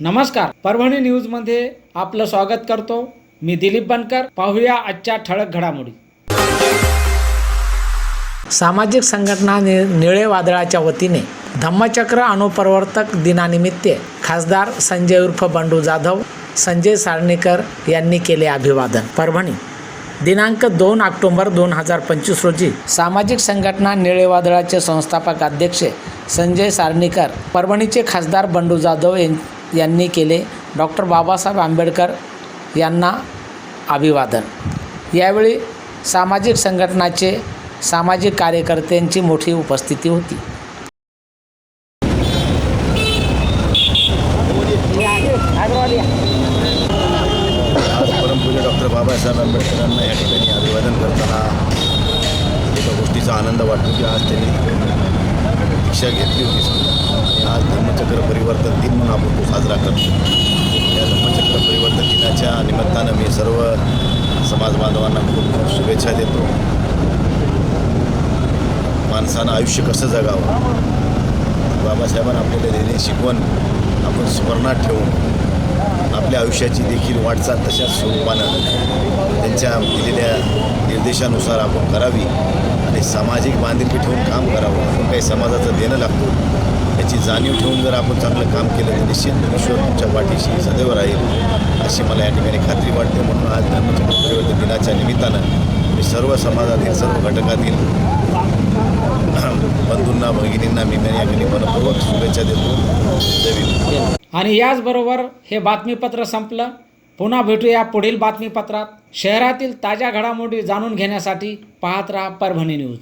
नमस्कार. परभणी न्यूजमध्ये आपलं स्वागत करतो. मी दिलीप बनकर. पाहूया आजच्या ठळक घडामोडी. सामाजिक संघटना नि निळे वादळाच्या वतीने धम्मचक्र अनुप्रवर्तक दिनानिमित्त खासदार संजय उर्फ बंडू जाधव संजय सारणीकर यांनी केले अभिवादन. परभणी दिनांक दोन ऑक्टोबर दोन हजार पंचवीस रोजी सामाजिक संघटना निळे वादळाचे संस्थापक अध्यक्ष संजय सारणीकर परभणीचे खासदार बंडू जाधव यां- यांनी केले. डॉक्टर बाबासाहेब आंबेडकर यांना अभिवादन. यावेळी सामाजिक संघटनाचे सामाजिक कार्यकर्त्यांची मोठी उपस्थिती होती. परमपूज्य डॉक्टर बाबासाहेब आंबेडकरांना या ठिकाणी अभिवादन करताना एका गोष्टीचा आनंद वाटतो की आज त्यांनी दीक्षा घेतली होती. समजा आज धर्मचक्र परिवर्तन दिन म्हणून आपण तो साजरा करतो. या धर्मचक्र परिवर्तन दिनाच्या निमित्तानं मी सर्व समाज बांधवांना खूप खूप शुभेच्छा देतो. माणसानं आयुष्य कसं जगावं? बाबासाहेबांना आपल्याला दिलेली शिकवण आपण स्मरणात ठेवून आपल्या आयुष्याची देखील वाटचाल तशाच स्वरूपानं त्यांच्या दिलेल्या निर्देशानुसार आपण करावी आणि सामाजिक बांधिलकी ठेवून काम करावं. आपण काही समाजाचं देणं लागतो. याची जाणीव ठेवून जर आपण चांगलं काम केलं तर निश्चित ईश्वर तुमच्या पाठीशी सदैव राहील. अशी मला या ठिकाणी खात्री वाटते. म्हणून आज धर्मचक्र परिवर्तन दिनाच्या निमित्तानं मी सर्व समाजातील सर्व घटकातील बंधूंना भगिनींना मी या ठिकाणी मनपूर्वक शुभेच्छा देतो. आणि याचबरोबर हे बातमीपत्र संपलं. पुन्हा भेटूया पुढील बातमीपत्रात. शहरातील ताज्या घडामोडी जाणून घेण्यासाठी पाहत राहा परभणी न्यूज.